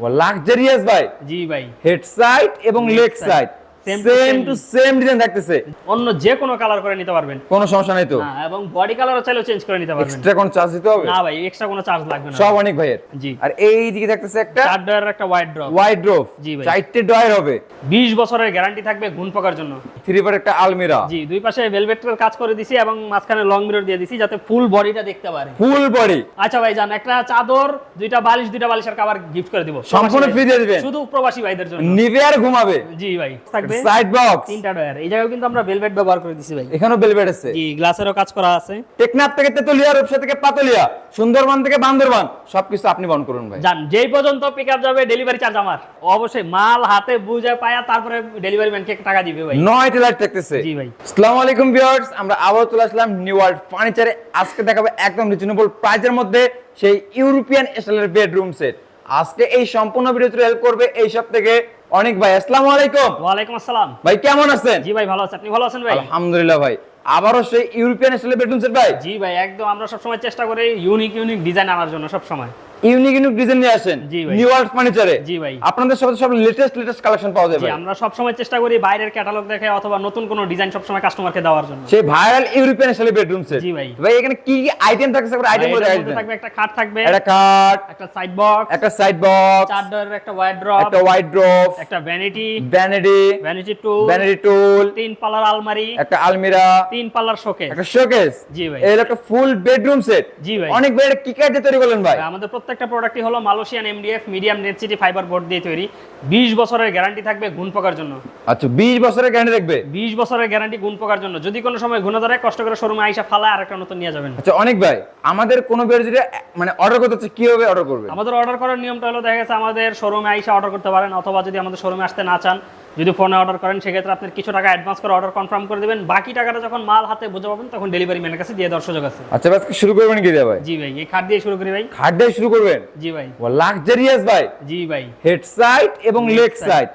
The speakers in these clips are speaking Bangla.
লাক্সারিয়াস ভাই। জি ভাই। হেড সাইড এবং leg. Side same to same design থাকতেছে। অন্য যে কোনো কালার করে নিতে পারবেন। কোনো সমস্যা নাই তো। এবং বডি কালারও চেঞ্জ করে নিতে পারবেন। এক্সট্রা কোন চার্জ দিতে হবে? না ভাই এক্সট্রা কোনো চার্জ লাগবে না। সব অনেক ভাইয়ের। জি। আর এই দিকে থাকতেছে একটা চার ডয়ারের একটা ওয়াইড ড্রপ ওয়াইড ড্রপ জি ভাই। চারটে হবে। 20 বছরের গ্যারান্টি থাকবে ঘুণ পোকার জন্য। থ্রি পার একটা আলমিরা। জি দুই পাশে ভেলভেটের কাজ করে দিছি এবং মাঝখানে লং মিরর দিয়ে দিছি যাতে ফুল বডিটা দেখতে পারে। ফুল বডি আচ্ছা ভাই জান একটা চাদর দুইটা বালিশ দুইটা বালিশের কভার গিফট করে দিব। সম্পূর্ণ free দিয়ে দিবেন? শুধু প্রবাসী ভাইদের জন্য। নিবে আর ঘুমাবে। জি ভাই থাকবে। সাইড বক্স তিনটা ডয়ার এই জায়গায় কিন্তু আমরা ভেলভেট ব্যবহার করে দিছি ভাই। এখানেও বেলভেট আছে। জি গ্লাসেরও কাজ করা আছে। টেকনাফ থেকে তেতুলিয়া রূপসা থেকে পাতুলিয়া সুন্দরবন থেকে বান্দরবান সবকিছু আপনি বহন করুন ভাই। জান যেই পর্যন্ত পিক আপ যাবে ডেলিভারি চার্জ আমার। অবশ্যই মাল হাতে বুঝে পায়া তারপরে ডেলিভারি ম্যানকে টাকা দিবে ভাই। নয় টেলার থাকতেছে জি ভাই। আসসালামু আলাইকুম ভিউয়ার্স আমরা আবার চলে আসলাম নিউ ওয়ার্ল্ড ফার্নিচারে আজকে দেখাবো একদম রিজনেবল প্রাইজের মধ্যে সেই ইউরোপিয়ান স্টাইলের বেডরুম সেট আজকে এই সম্পূর্ণ ভিডিওতে হেল্প করবে এই সব থেকে অনেক ভাই আসসালামু আলাইকুম। ওয়ালাইকুম আসসালাম। ভাই কেমন আছেন? জি ভাই ভালো আছেন আপনি ভালো আছেন ভাই? আলহামদুলিল্লাহ ভাই। আবারও সেই ইউরোপিয়ান স্টাইলে বেডরুম সেট ভাই? জি ভাই একদম আমরা সবসময় চেষ্টা করি ইউনিক ইউনিক ডিজাইন আনার জন্য সবসময়। ইউনিক ইউনিক ডিজাইন নিয়ে আসেন। নিউ ওয়ার্ল্ড ফার্নিচারে জি ভাই। আপনাদের সাথে সব লেটেস্ট লেটেস্ট কালেকশন পাওয়া যাবে আমরা সবসময় চেষ্টা করি বাইরের ক্যাটালগ দেখে অথবা নতুন কোনো ডিজাইন সবসময় কাস্টমারকে দেওয়ার জন্য সেই ভাইরাল ইউরোপিয়ান স্টাইলের বেডরুম সেট জি ভাই। ভাই এখানে কি কি আইটেম আইটেম এটার দেখাই মধ্যে দিবেন থাকবে একটা খাট থাকবে একটা কাট একটা সাইড বক্স একটা সাইড বক্স চার ডয়ারের একটা ওয়াইড ড্রপ একটা ওয়াইড ড্রপ একটা ভ্যানিটি ভ্যানিটি ভ্যানিটি টুল ভ্যানিটি টুল তিন পাল্লার আলমারি একটা আলমিরা তিন পাল্লার শোকেস একটা শোকেস জি ভাই। হলো একটা ফুল বেডরুম সেট জি ভাই। অনেক ভাই এটা কি দিয়ে তৈরি করলেন ভাই আমাদের প্রত্যেকটা প্রোডাক্টই হলো Malaysian MDF medium density fibre board দিয়ে তৈরি। 20 বছরের গ্যারান্টি থাকবে ঘুণ পোকার জন্য। আচ্ছা 20 বছরের গ্যারান্টি দেখবে 20 বছরের গ্যারান্টি গুণ পোকার জন্য। যদি কোনো সময় ঘুণে ধরে কষ্ট করে শোরুমে আইসা ফালা আর একটা নতুন নিয়ে যাবেন। আচ্ছা অনেক ভাই আমাদের কোন বেড যদি মানে অর্ডার করতে হচ্ছে কীভাবে অর্ডার করবে? আমাদের অর্ডার করার নিয়মটা হলো দেখা গেছে আমাদের শোরুমে আইসা অর্ডার করতে পারেন অথবা যদি আমাদের শোরুমে আসতে না চান যদি ফোনে অর্ডার করেন সেক্ষেত্রে আপনার কিছু টাকা অ্যাডভান্স করে অর্ডার কনফার্ম করে দেবেন। বাকি টাকাটা যখন মাল হাতে বুঝে পাবেন তখন ডেলিভারি ম্যানের কাছে দিয়ে দেওয়ার সুযোগ আছে। আচ্ছা আজকে শুরু করবেন কি দিয়ে ভাই? জি ভাই এই খাট দিয়ে শুরু করি ভাই। খাট দিয়ে শুরু করবেন? জি ভাই। ও লাক্সারিয়াস ভাই। জি ভাই। হেড সাইড এবং leg. Side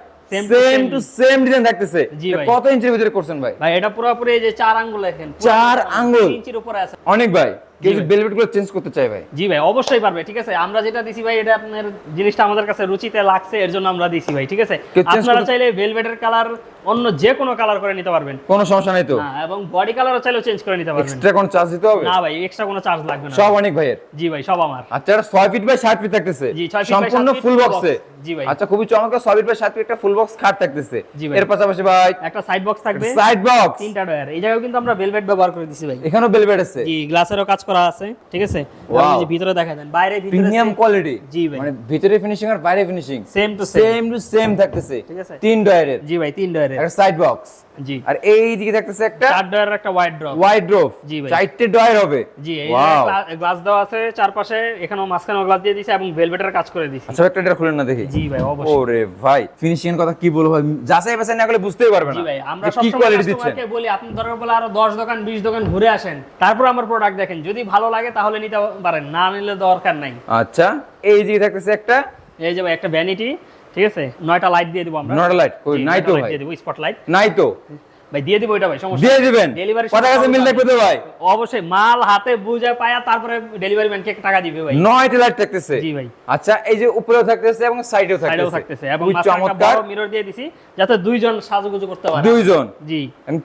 same to same design থাকতেছে। জি ভাই। কত ইঞ্চির ভিতরে করছেন ভাই? ভাই এটা পুরোপুরি এই যে চার আঙ্গুল দেখেন। চার আঙ্গুল? ইঞ্চির উপরে আছে। অনেক ভাই। কেউ বেলভেটগুলো চেঞ্জ করতে চাই ভাই? জি ভাই অবশ্যই পারবে ঠিক আছে? আমরা যেটা দিছি ভাই এটা আপনার জিনিসটা আমাদের কাছে রুচিতে লাগছে এর জন্য আমরা দিছি ভাই ঠিক আছে? আপনারা চাইলে ভেলভেটের কালার অন্য যে কোনো কালার করে নিতে পারবেন। কোনো সমস্যা নাই তো? হ্যাঁ এবং বডি কালারও চাইলেও চেঞ্জ করে নিতে পারবেন। এক্সট্রা কোন চার্জ দিতে হবে? না ভাই এক্সট্রা কোনো চার্জ লাগবে না। সব অনেক ভাইয়ের? জি ভাই সব আমার। আচ্ছা এটা ছয় ফিট বাই ষাট ফিট থাকতেছে। জি, ছয় feet by সম্পূর্ণ ফুল বক্সে জি ভাই। আচ্ছা খুবই চমৎকার ছয় ফিট বাই সাত ফিট একটা ফুল বক্স খাট থাকতেছে। এর পাশাপাশি ভাই একটা সাইড বক্স থাকবে। সাইড বক্স তিনটা ডয়ার এই জায়গায় কিন্তু আমরা ভেলভেট ব্যবহার করে দিছি ভাই। এখানেও বেলভেট আছে। জি গ্লাসেরও কাজ করা আছে ঠিক আছে? আপনি ভিতরে দেখা দেন বাইরে ভিতরে প্রিমিয়াম কোয়ালিটি জি ভাই। মানে ভিতরে ফিনিশিং আর বাইরে finishing same to same same to same থাকতেছে ঠিক আছে। তিন ডয়ারের জি ভাই তিন ডয়ারের আর সাইড বক্স জি। আর এই দিকে থাকতেছে একটা চার ডয়ারের একটা ওয়াইড ড্রপ ওয়াইড ড্রপ জি ভাই। চারটে ডয়ার হবে। জি এই গ্লাস দেওয়া আছে চারপাশে এখানেও মাঝখানেও গ্লাস দিয়ে দিয়েছে এবং ভেলভেটের কাজ করে দিয়েছি আচ্ছা একটা এটা খুলেন না দেখি। জি ভাই অবশ্যই। ওরে ভাই ফিনিশিং কথা কি বলব ভাই? যাচাই বাছাই না করলে বুঝতেই পারবে জি ভাই আমরা সব কোয়ালিটি দিচ্ছেন। বলি আপনি বলে আরও 10 দোকান 20 দোকান ঘুরে আসেন। তারপর আমার প্রোডাক্ট দেখেন। যদি ভালো লাগে তাহলে নিতে পারেন না নিলে দরকার নাই। আচ্ছা এই দিকে থাকতেছে একটা এই যে ভাই একটা ভ্যানিটি ঠিক আছে নয়টা লাইট দিয়ে দেবো আমরা নয়টা light? কই, নাই তো ভাই। দিয়ে দিব স্পট লাইট নাই তো ভাই দিয়ে দিব এটা ভাই সমস্যা দিয়ে দিবেন। ডেলিভারি কথা কাছে মিল থাকবে তো ভাই? অবশ্যই মাল হাতে বুঝে পায়া তারপরে ডেলিভারি ম্যানকে টাকা দিবে ভাই। নয়টা লাইট থাকতেছে। জি ভাই। আচ্ছা এই যে উপরেও থাকতেছে এবং সাইডেও সাইডেও থাকতেছে। থাকতেছে এবং চমৎকার। মিরর দিয়ে দিছি যাতে দুইজন সাজুগুজু করতে পারে। দুইজন? জি।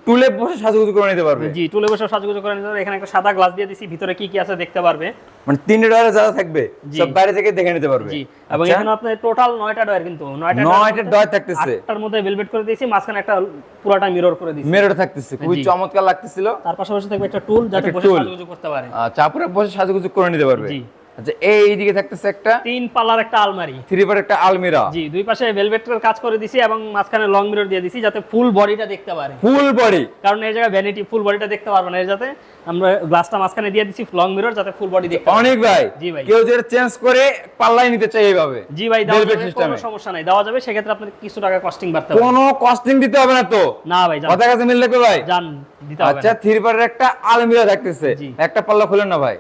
টুলে বসে সাজুগুজু করে নিতে পারবে। জি টুলে বসে সাজুগুজু করে নিতে পারবে। এখানে একটা সাদা গ্লাস দিয়ে দিছি ভিতরে কি কি আছে দেখতে পারবে। মানে তিনটে ডয়ারে যারা থাকবে সব বাইরে থেকে দেখে নিতে পারবে। জি এবং আচ্ছা, এখানে আপনার টোটাল নয়টা ডয়ার কিন্তু। নয়টা নয়টা ডয়ার থাকতেছে। আটটার মধ্যে ভেলভেট করে দিয়েছি মাঝখানে একটা পুরাটা মিরর করে দিয়েছি মেরোটা থাকতেছে খুবই চমৎকার লাগতেছিল। তার পাশাপাশি থাকবে একটা টুল যাতে বসে। সাজুগুজু করতে পারে। চাপুরে বসে সাজুগুজু করে নিতে পারবে। জি। আচ্ছা এই দিকে থাকতেছে একটা তিন পাল্লার একটা আলমারি। থ্রি পার একটা আলমিরা। জি দুই পাশে ভেলভেটের কাজ করে দিছি এবং মাঝখানে লং মিরর দিয়ে দিছি যাতে ফুল বডিটা দেখতে পারে। Full body. কারণ এই জায়গায় ভ্যানিটি ফুল বডিটা দেখতে পারবে না এর যাতে আমরা গ্লাসটা মাঝখানে দিয়ে দিছি লং মিরর যাতে ফুল বডি দেখতে অনেক ভাই জি ভাই। কেউ যেটা চেঞ্জ করে পাল্লাই নিতে চাই এইভাবে জি ভাই দেওয়া যাবে কোনো সমস্যা নাই দেওয়া যাবে সেক্ষেত্রে আপনার কিছু টাকা কস্টিং বাড়তে হবে। কোনো কস্টিং দিতে হবে না তো। না ভাই জান। কথা কাছে মিল লাগবে ভাই? জান দিতে হবে আচ্ছা থ্রি পারের একটা আলমিরা থাকতেছে। একটা পাল্লা খুলেন না ভাই।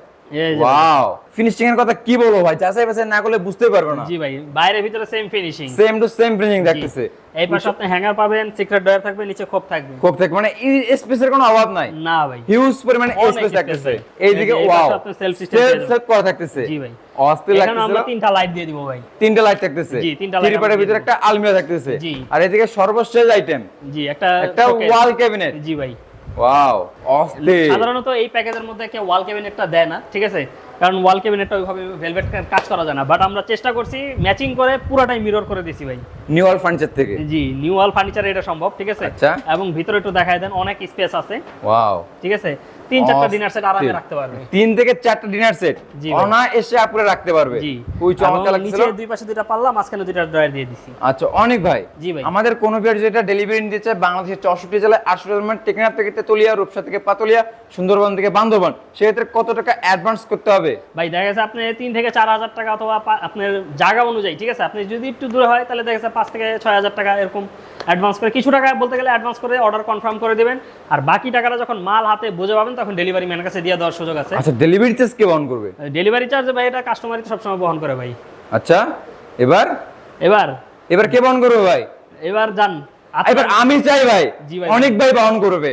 ওয়াও ফিনিশিং এর কথা কি বলব ভাই? যাচাই বাছাই না করলে বুঝতে পারবে না। জি ভাই বাইরের ভিতরে same finishing same to same finishing দেখতেছে। এই পাশে আপনি হ্যাঙ্গার পাবেন সিক্রেট ডয়ার থাকবে নিচে খোপ থাকবে। খুব থেকে মানে স্পেসের কোনো অভাব নাই। না ভাই। হিউজ পরিমাণে স্পেস থাকতেছে। এইদিকে ওয়াও সেলফ যাবেন। সেট করা থাকতেছে। জি ভাই। অস্থির আমরা তিনটা লাইট দিয়ে দিব ভাই। তিনটা লাইট থাকতেছে। জি, তিনটা থ্রি ভিতরে একটা আলমিরা থাকতেছে। জি। আর এদিকে সর্বশেষ আইটেম জি একটা একটা ওয়াল ক্যাবিনেট জি ভাই। ওয়াও অস্থির সাধারণত এই প্যাকেজের মধ্যে কেউ ওয়াল ক্যাবিনেটটা দেয় না ঠিক আছে? কারণ ওয়াল ক্যাবিনেটটা ওইভাবে ভেলভেট কাজ করা যায় না। বাট আমরা চেষ্টা করছি ম্যাচিং করে পুরোটাই মিরর করে দিছি ভাই। নিউ ওয়াল ফার্নিচার থেকে? জি নিউ ওয়াল ফার্নিচার এটা সম্ভব ঠিক আছে? আচ্ছা। এবং ভিতরে একটু দেখায় দেন অনেক স্পেস আছে। ওয়াও ঠিক আছে? তিন চারটা ডিনার সেট আরামে রাখতে পারবে। তিন থেকে চারটা ডিনার সেট অনা এসে রাখতে পারবে। জি। ওই চমৎকার এবং লাগছিল নিচে দুই পাশে দুইটা পাল্লা মাঝখানে দুইটা ড্রয়ার দিয়ে দিছি। আচ্ছা অনেক ভাই জি ভাই। আমাদের কোনো বিয়ার যেটা ডেলিভারি নিতে চায় বাংলাদেশের চৌষট্টি জেলায় আটশো জেলার টেকনাফ থেকে তেতুলিয়া রূপসা থেকে পাতুলিয়া সুন্দরবন থেকে বান্দরবান সেক্ষেত্রে কত টাকা অ্যাডভান্স করতে হবে? ভাই দেখা গেছে আপনি তিন থেকে চার হাজার টাকা অথবা আপনার জায়গা অনুযায়ী ঠিক আছে? আপনি যদি একটু দূরে হয় তাহলে দেখা গেছে পাঁচ থেকে ছয় হাজার টাকা এরকম অ্যাডভান্স করে কিছু টাকা বলতে গেলে অ্যাডভান্স করে অর্ডার কনফার্ম করে দেবেন। আর বাকি টাকাটা যখন মাল হাতে বুঝে পাবেন তখন ডেলিভারি ম্যানের কাছে দিয়ে দেওয়ার সুযোগ আছে। আচ্ছা ডেলিভারি চার্জ কে বহন করবে? ডেলিভারি চার্জ ভাই এটা কাস্টমারই তো সবসময় বহন করে ভাই। আচ্ছা এবার? এবার? এবার কে বহন করবে ভাই? এবার যান এবার আমি চাই ভাই জি ভাই। অনেক ভাই বহন করবে।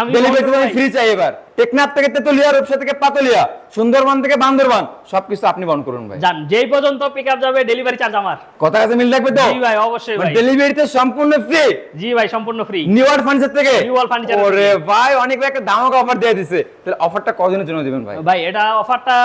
আমি ডেলিভারি ফ্রি চাই এবার। টেকনাফ থেকে তেতুলিয়া রূপসা থেকে পাতুলিয়া সুন্দরবন থেকে বান্দরবান সবকিছু আপনি বহন করুন ভাই। যান যেই পর্যন্ত পিক আপ যাবে ডেলিভারি চার্জ আমার। কথা কাছে মিল রাখবে তো? জি ভাই অবশ্যই ভাই। ডেলিভারিতে সম্পূর্ণ ফ্রি জি ভাই সম্পূর্ণ ফ্রি নিউয়ার ফার্নিচার থেকে? নিউয়ার ফার্নিচার ওরে ভাই অনেক ভাই একটা দামক অফার দিয়ে দিছে। তাহলে অফারটা কদিনের জন্য দিবেন ভাই? ভাই এটা অফারটা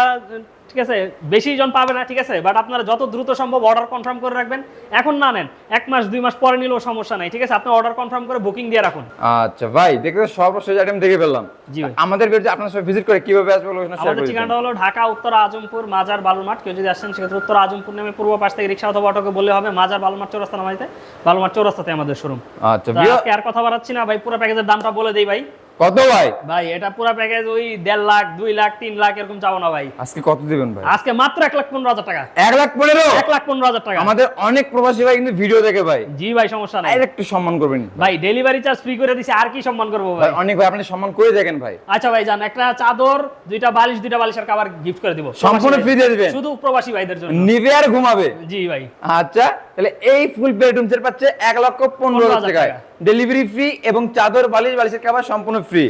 ঠিক আছে বেশি জন পাবে না ঠিক আছে বাট আপনারা যত দ্রুত সম্ভব অর্ডার কনফার্ম করে রাখবেন। এখন না নেন এক মাস দুই মাস পরে নিলেও সমস্যা নাই ঠিক আছে? আপনি অর্ডার কনফার্ম করে বুকিং দিয়ে রাখুন। আচ্ছা ভাই দেখতে সর্বশেষ আইটেম দেখে ফেললাম। জি ভাই। আমাদের ভিডিও আপনার সবাই ভিজিট করে কীভাবে আসবে লোকেশন শেয়ার আমাদের। ঠিকানাটা হলো ঢাকা উত্তর আজমপুর মাজার বালুরমাঠ কেউ যদি আসেন সেক্ষেত্রে উত্তর আজমপুর নামে পূর্ব পাশ থেকে রিক্সা অথবা অটোকে বললে হবে। মাজার বালুরমাঠ চৌরাস্তা নামাইতে। বালুরমাঠ চৌরাস্তাতে আমাদের শোরুম আচ্ছা আর কথা বাড়াচ্ছি না। ভাই পুরো প্যাকেজের দামটা বলে দেই ভাই। কত ভাই? ভাই এটা পুরো প্যাকেজ ওই দেড় লাখ দুই লাখ তিন লাখ এরকম যাব না ভাই। আজকে কত দিবেন ভাই? আজকে মাত্র এক লাখ পনেরো হাজার টাকা। এক লাখ পনেরো? এক লাখ পনেরো হাজার টাকা। আমাদের অনেক প্রবাসী ভাই কিন্তু ভিডিও দেখে ভাই। জি ভাই সমস্যা নাই। একটু সম্মান করবেন। ভাই ডেলিভারি চার্জ ফ্রি করে দিছি আর কি সম্মান করব ভাই? অনেক ভাই আপনি সম্মান করে দেখেন ভাই। আচ্ছা ভাই জান একটা চাদর দুইটা বালিশ দুইটা বালিশের কাবার গিফট করে দিব। সম্পূর্ণ free দিয়ে দিবেন? শুধু প্রবাসী ভাইদের জন্য। নিবে আর ঘুমাবে। জি ভাই। আচ্ছা তাহলে এই ফুল বেডরুম সেট পাচ্ছে এক লক্ষ পনেরো হাজার 15,000 টাকায়। টাকা। ডেলিভারি ফ্রি এবং চাদর বালিশ বালিশের খাবার সম্পূর্ণ ফ্রি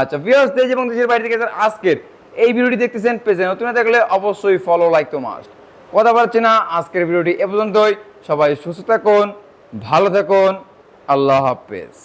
আচ্ছা ভিউয়ার্স দেশ এবং দেশের বাইরে থেকে স্যার আজকের এই ভিডিওটি দেখতেছেন পেজে নতুন দেখলে থাকলে অবশ্যই ফলো লাইক তো মাস্ট কথা বলছি না আজকের ভিডিওটি এ পর্যন্তই। সবাই সুস্থ থাকুন ভালো থাকুন। আল্লাহ হাফেজ।